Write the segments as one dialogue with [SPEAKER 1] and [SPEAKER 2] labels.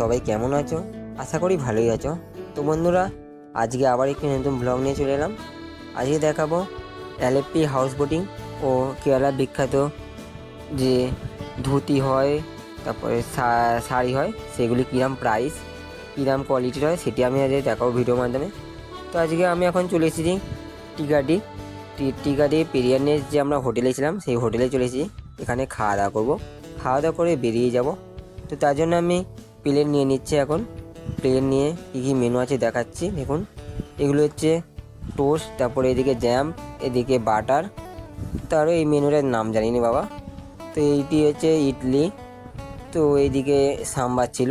[SPEAKER 1] সবাই কেমন আছো? আশা করি ভালোই আছো। তো বন্ধুরা, আজকে আবার একটি নতুন ব্লগ নিয়ে চলে এলাম। আজকে দেখাবো এলএফপি হাউস বোটিং ও কেরালা বিখ্যাত যে ধুতি হয়, তারপরে শাড়ি হয়, সেগুলি কীরকম প্রাইস কীরকম কোয়ালিটির হয়, সেটি আমি আজকে দেখাবো ভিডিওর মাধ্যমে। তো আজকে আমি এখন চলে এসেছি টিকাটি টিকাটি পেরিয়ানের যে আমরা হোটেলে ছিলাম, সেই হোটেলে চলে এসেছি। এখানে খাওয়া দাওয়া করব। খাওয়া দাওয়া করে বেরিয়ে যাব। তো তার জন্য আমি প্লেন নিয়ে নিচ্ছি এখন। প্লেন নিয়ে কী কী মেনু আছে দেখাচ্ছি, দেখুন। এগুলো হচ্ছে টোস্ট তারপরে এদিকে জ্যাম এদিকে বাটার তারও এই মেনুটার নাম জানি না বাবা। তো এইটি হচ্ছে ইডলি। তো এইদিকে সাম্বার ছিল।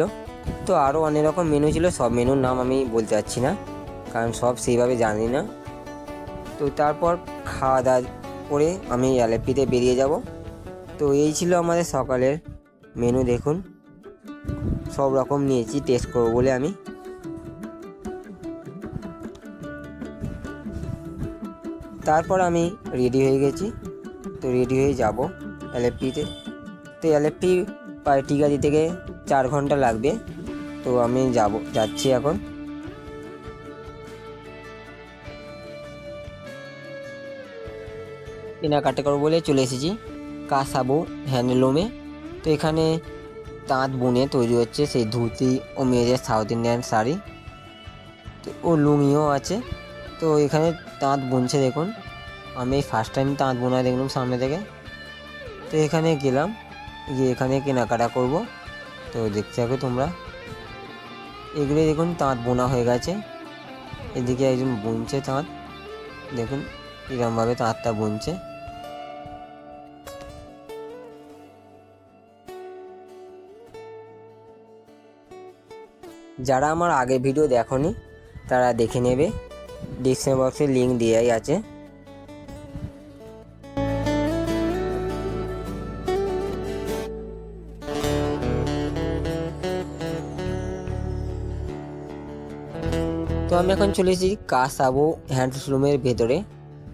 [SPEAKER 1] তো আরও অনেক রকম মেনু ছিল, সব মেনুর নাম আমি বলতে পারছি না, কারণ সব সেইভাবে জানি না। তো তারপর খাওয়া দাওয়া করে আমি এলএপিতে বেরিয়ে যাব। তো এই ছিল আমাদের সকালের মেনু দেখুন। সব রকম নিয়েছি টেস্ট করব বলে আমি। তারপর আমি রেডি হয়ে গেছি। তো রেডি হয়ে যাব এলএফপিতে তো এলএফপি প্রায় টিকাদি থেকে চার ঘণ্টা লাগবে। তো আমি যাব, যাচ্ছি এখন। কেনাকাটা করব বলে চলে এসেছি। কাসাবো হ্যান্ডলুমে। তো এখানে তাঁত বুনে তৈরি হচ্ছে সেই ধুতি ও মেয়েদের সাউথ ইন্ডিয়ান শাড়ি। ও লুঙ্গিও আছে। তো এখানে তাঁত বুনছে দেখুন। আমি ফার্স্ট টাইম তাঁত বোনা দেখলাম সামনে থেকে। তো এখানে গেলাম, গিয়ে এখানে কেনাকাটা করব। তো দেখতে থাকো তোমরা। এগুলো দেখুন তাঁত বোনা হয়ে গেছে। এদিকে একজন বুনছে তাঁত। দেখুন এরকমভাবে তাঁতটা বুনছে। যারা আমার আগে ভিডিও দেখনি, তারা দেখে নেবে। ডিসক্রিপশন বক্সে লিঙ্ক দেওয়াই আছে। তো আমি এখন চলে এসেছি কাসাবো হ্যান্ডলুমের ভেতরে।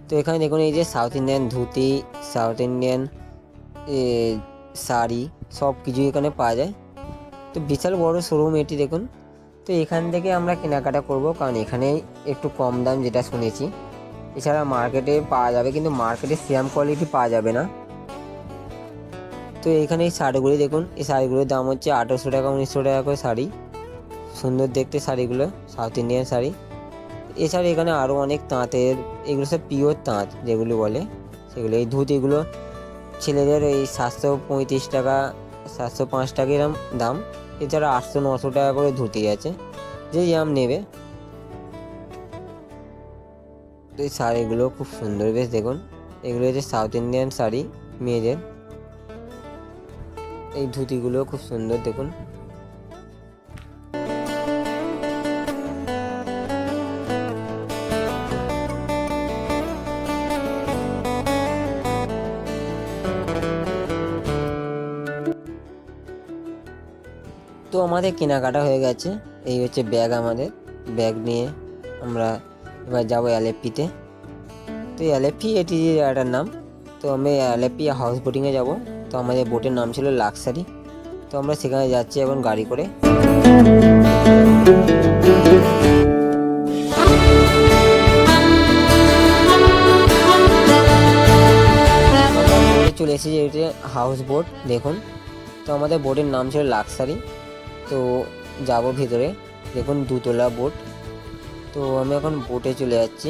[SPEAKER 1] তো এখানে দেখুন এই যে South Indian dhoti South Indian sari সব কিছুই এখানে পাওয়া যায়। তো বিশাল বড় শোরুম এটি দেখুন। তো এখান থেকে আমরা কেনাকাটা করব, কারণ এখানে একটু কম দাম যেটা শুনেছি। এছাড়া মার্কেটে পাওয়া যাবে, কিন্তু মার্কেটে সেম কোয়ালিটি পাওয়া যাবে না। তো এখানে এই শাড়িগুলি দেখুন, এই শাড়িগুলোর দাম হচ্ছে আঠেরোশো টাকা, উনিশশো টাকা করে শাড়ি। সুন্দর দেখতে শাড়িগুলো সাউথ ইন্ডিয়ান শাড়ি। এছাড়া এখানে আরও অনেক তাঁতের, এগুলো সব পিওর তাঁত যেগুলো বলে, সেগুলো, এই ধুতিগুলো ছেলেদের এই সাতশো পঁয়ত্রিশ টাকা, সাতশো পাঁচ টাকা এরম দাম। এছাড়া আটশো নশো টাকা করে ধুতি আছে, যে আম নেবে। এই শাড়িগুলো খুব সুন্দর বেশ, দেখুন। এগুলো হচ্ছে সাউথ ইন্ডিয়ান শাড়ি, মেয়েদের। এই ধুতিগুলো খুব সুন্দর, দেখুন। তো আমাদের কেনাকাটা হয়ে গেছে। এই হচ্ছে ব্যাগ আমাদের। ব্যাগ নিয়ে আমরা এবার যাব এলএফপিতে তো এলএফপি এটি জায়গাটার নাম। তো আমি এলএফপি হাউস বোটিংয়ে যাব। তো আমাদের বোটের নাম ছিল লাক্সারি তো আমরা সেখানে যাচ্ছি এখন গাড়ি করে। চলে এসেছি হাউস বোট দেখুন। তো আমাদের বোটের নাম ছিল লাক্সারি তো যাব ভিতরে। দেখুন, দুতলা বোট। তো আমি এখন বোটে চলে যাচ্ছি।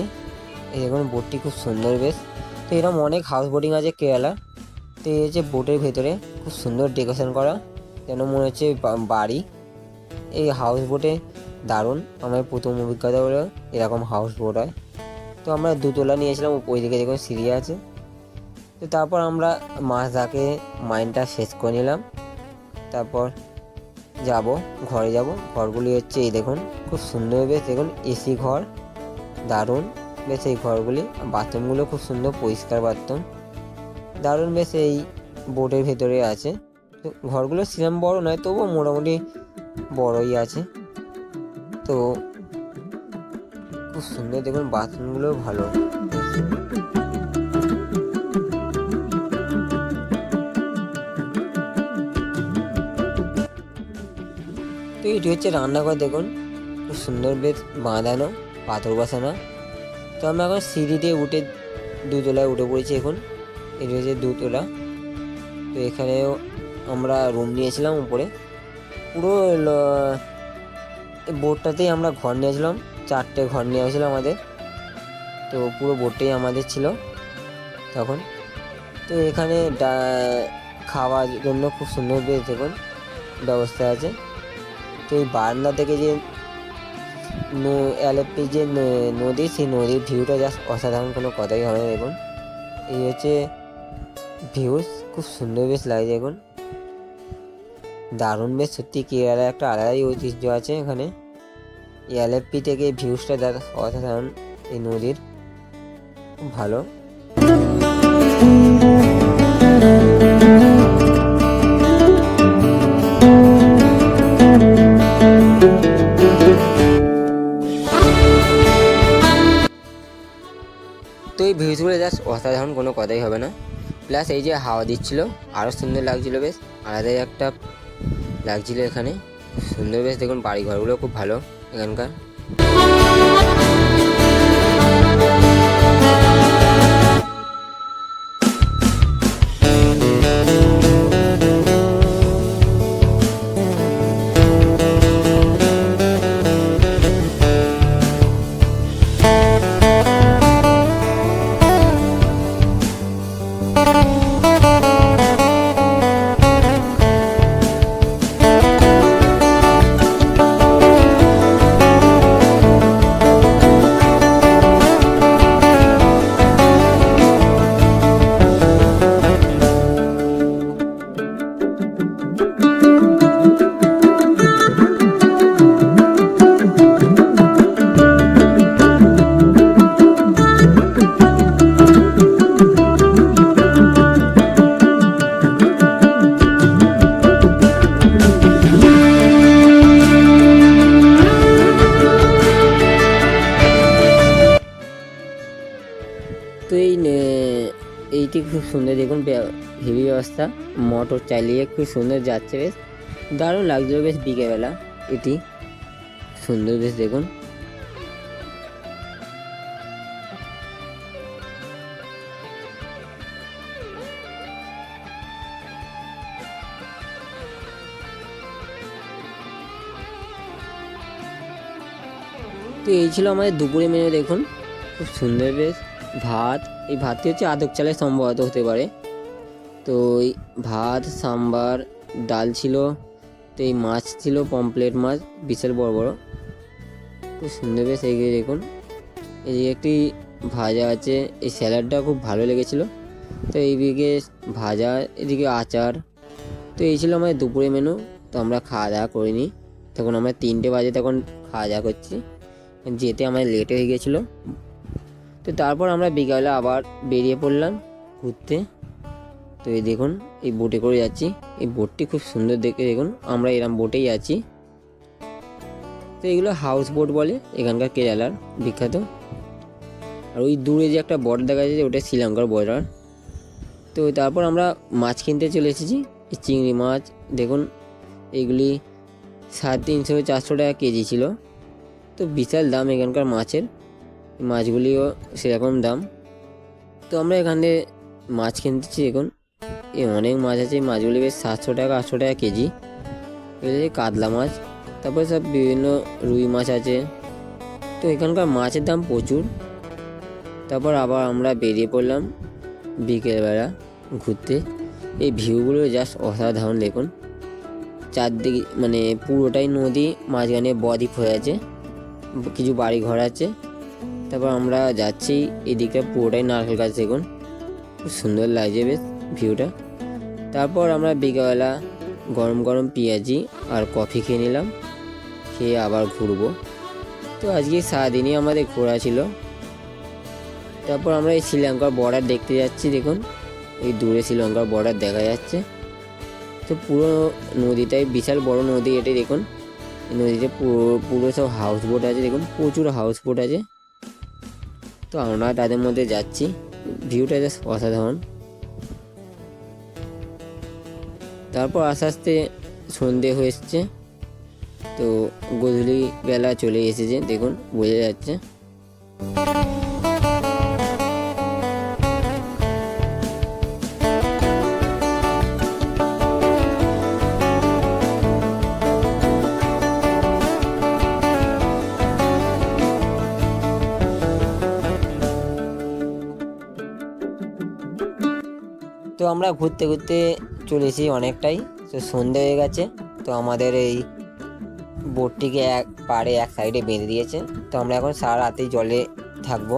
[SPEAKER 1] এই দেখুন, বোটটি খুব সুন্দর বেশ। তো এরকম অনেক হাউস বোটিং আছে কেরালা। তো এই হচ্ছে বোটের ভেতরে খুব সুন্দর ডেকোরেশন করা। যেন মনে হচ্ছে বাড়ি। এই হাউস বোটে দারুণ। আমার প্রথম অভিজ্ঞতা হলো এরকম হাউস বোট হয়। তো আমরা দুতলা নিয়েছিলাম ওই দিকে দেখুন সিঁড়ি আছে। তো তারপর আমরা মাছ মাইন্ডটা শেষ করে নিলাম। তারপর যাব, ঘরে যাব। ঘরগুলি হচ্ছে এই দেখুন, খুব সুন্দর বেশ দেখুন এসি ঘর, দারুণ বেশ এই ঘরগুলি। বাথরুমগুলো খুব সুন্দর, পরিষ্কার বাথরুম। দারুণ বেশ এই বোটের ভেতরে আছে। তো ঘরগুলো সেরকম বড় নয়, তবুও মোটামুটি বড়ই আছে। তো খুব সুন্দর দেখুন, বাথরুমগুলো ভালো। তো এটি হচ্ছে রান্নাঘর, দেখুন। খুব সুন্দর বেশ বাঁধানো, পাথর বসানো। তো আমরা এখন সিঁড়ি দিয়ে উঠে দুতলায় উঠে পড়েছি এখন। এটি হচ্ছে দুতলা। তো এখানেও আমরা রুম নিয়েছিলাম উপরে। পুরো বোটটাতেই আমরা ঘর নিয়েছিলাম। চারটে ঘর নেওয়া হয়েছিল আমাদের। তো পুরো বোটটাই আমাদের ছিল তখন। তো এখানে খাওয়ার জন্য খুব সুন্দর বেশ দেখুন, ব্যবস্থা আছে। তো এই বারান্দা থেকে যে অ্যালেপি যে নদী, সেই নদীর ভিউটা জাস্ট অসাধারণ কোনো কথাই হবে না দেখুন। এই হচ্ছে ভিউস খুব সুন্দর বেশ লাগে দেখুন। দারুণ বেশ, সত্যি কেরালা একটা আলাদাই ঐতিহ্য আছে এখানে। এই অ্যালেপি থেকে ভিউসটা দাদা অসাধারণ, এই নদীর। খুব ভালো। এই ভিউজগুলো জাস্ট অসাধারণ কোনো কথাই হবে না। প্লাস এই যে হাওয়া দিচ্ছিল আরও সুন্দর লাগছিল বেশ। আলাদাই একটা লাগছিল এখানে। সুন্দর বেশ, দেখুন বাড়িঘরগুলো খুব ভালো এখানকার। তো এই এইটি খুব সুন্দর, দেখুন হেভি ব্যবস্থা। মোটর চালিয়ে খুব সুন্দর যাচ্ছে বেশ। দারুণ লাগছিল বেশ বিকেলবেলা, এটি। সুন্দর বেশ, দেখুন। তো এই ছিল আমাদের দুপুরে মেনু দেখুন। খুব সুন্দর বেশ। ভাত, এই ভাতটি হচ্ছে আদক চালের সম্ভবত হতে পারে। তো এই ভাত, সাম্বার, ডাল ছিল, তো এই মাছ ছিল পমপ্লেট মাছ, বিশাল বড় বড়। খুব সুন্দর বেশ এগিয়ে দেখুন। এই একটি ভাজা আছে, এই স্যালাডটা খুব ভালো লেগেছিল। তো এইদিকে ভাজা, এদিকে আচার। তো এই ছিল আমাদের দুপুরে মেনু তো আমরা খাওয়া দাওয়া করিনি। তখন আমরা তিনটে বাজে তখন খাওয়া দাওয়া করছি। যেতে আমাদের লেট হয়ে গেছিল। তো তারপর আমরা বিকালে আবার বেরিয়ে পড়লাম ঘুরতে। তো এই দেখুন, এই বোটে করে যাচ্ছি। এই বোটটি খুব সুন্দর দেখে দেখুন, আমরা এরম বোটেই আছি। তো এগুলো হাউস বোট বলে, এখানকার কেরালার বিখ্যাত। আর ওই দূরে যে একটা বর্ডার দেখা যাচ্ছে, ওটা শ্রীলঙ্কার বর্ডার তো তারপর আমরা মাছ কিনতে চলে এসেছি চিংড়ি মাছ। দেখুন, এগুলি সাড়ে তিনশো চারশো টাকা কেজি ছিল। তো বিশাল দাম এখানকার মাছের। মাছগুলিও সেরকম দাম। তো আমরা এখানে মাছ কিনতেছি এখন এ অনেক মাছ আছে, এই মাছগুলি বেশ সাতশো টাকা, আটশো টাকা কেজি। এগুলো কাতলা মাছ, তারপরে সব বিভিন্ন রুই মাছ আছে। তো এখানকার মাছের দাম প্রচুর। তারপর আবার আমরা বেরিয়ে পড়লাম বিকেলবেলা ঘুরতে। এই ভিউগুলো জাস্ট অসাধারণ, দেখুন। চারদিকে মানে পুরোটাই নদী, মাঝখানে বদ্বীপ হয়ে আছে। কিছু বাড়ি ঘর আছে। তারপর আমরা যাচ্ছি এদিকে পুরোটাই নারকেল গাছ দেখুন। খুব সুন্দর লাগছে বেশ ভিউটা। তারপর আমরা বিকালবেলা গরম গরম পেঁয়াজি আর কফি খেয়ে নিলাম, খেয়ে আবার ঘুরবো। তো আজকে সারাদিনই আমাদের ঘোরা ছিল। তারপর আমরা এই শ্রীলঙ্কার বর্ডার দেখতে যাচ্ছি, দেখুন। এই দূরে শ্রীলঙ্কার বর্ডার দেখা যাচ্ছে। তো পুরো নদীটাই বিশাল বড় নদী এটি দেখুন। নদীতে পুরো পুরো সব হাউস বোট আছে, দেখুন। প্রচুর হাউস বোট আছে। তো আমরা তাদের মধ্যে যাচ্ছি। ভিউটা জাস্ট অসাধারণ। তারপর আস্তে আস্তে সন্ধে হয়ে এসছে। তো গধূলি বেলা চলে এসেছে, দেখুন, বোঝা যাচ্ছে। আমরা ঘুরতে ঘুরতে চলেছি অনেকটাই। তো সন্ধে হয়ে গেছে, তো আমাদের এই বোটটিকে এক পাড়ে এক সাইডে বেঁধে দিয়েছে। তো আমরা এখন সারা রাতেই জলে থাকব।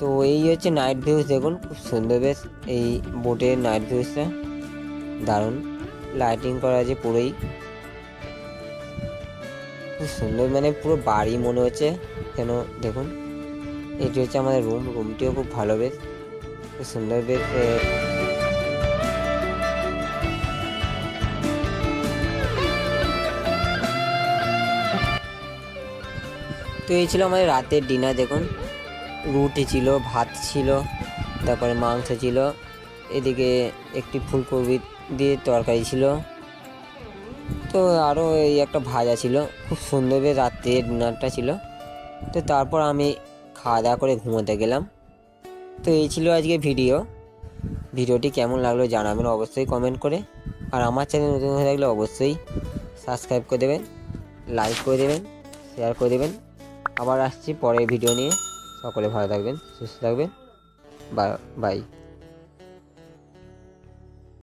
[SPEAKER 1] তো এই হচ্ছে নাইট ভিউজ দেখুন, খুব সুন্দর বেশ। এই বোটের নাইট ভিউজটা দারুণ। লাইটিং করা আছে পুরোই। খুব সুন্দর মানে পুরো বাড়ি মনে হচ্ছে। কেন, দেখুন, এটি হচ্ছে আমাদের রুম রুমটিও খুব ভালো বেশ। খুব সুন্দর বেশ তো এই ছিল আমাদের রাতের ডিনার দেখুন। রুটি ছিল, ভাত ছিল, তারপরে মাংস ছিল, এদিকে একটি ফুলকপি দিয়ে তরকারি ছিল। তো আরও এই একটা ভাজা ছিল, খুব সুন্দর বেশ রাত্রের ডিনারটা ছিল। তো তারপর আমি খাওয়া দাওয়া করে ঘুমোতে গেলাম। তো এই ছিল আজকে ভিডিও ভিডিওটি কেমন লাগল জানাবেন অবশ্যই কমেন্ট করে। আর আমার চ্যানেল নতুন হয়ে থাকলে অবশ্যই সাবস্ক্রাইব করে দেবেন লাইক করে দেবেন শেয়ার করে দেবেন। আবার আসছি পরে ভিডিও নিয়ে। সকলে ভালো থাকবেন সুস্থ থাকবেন। বাই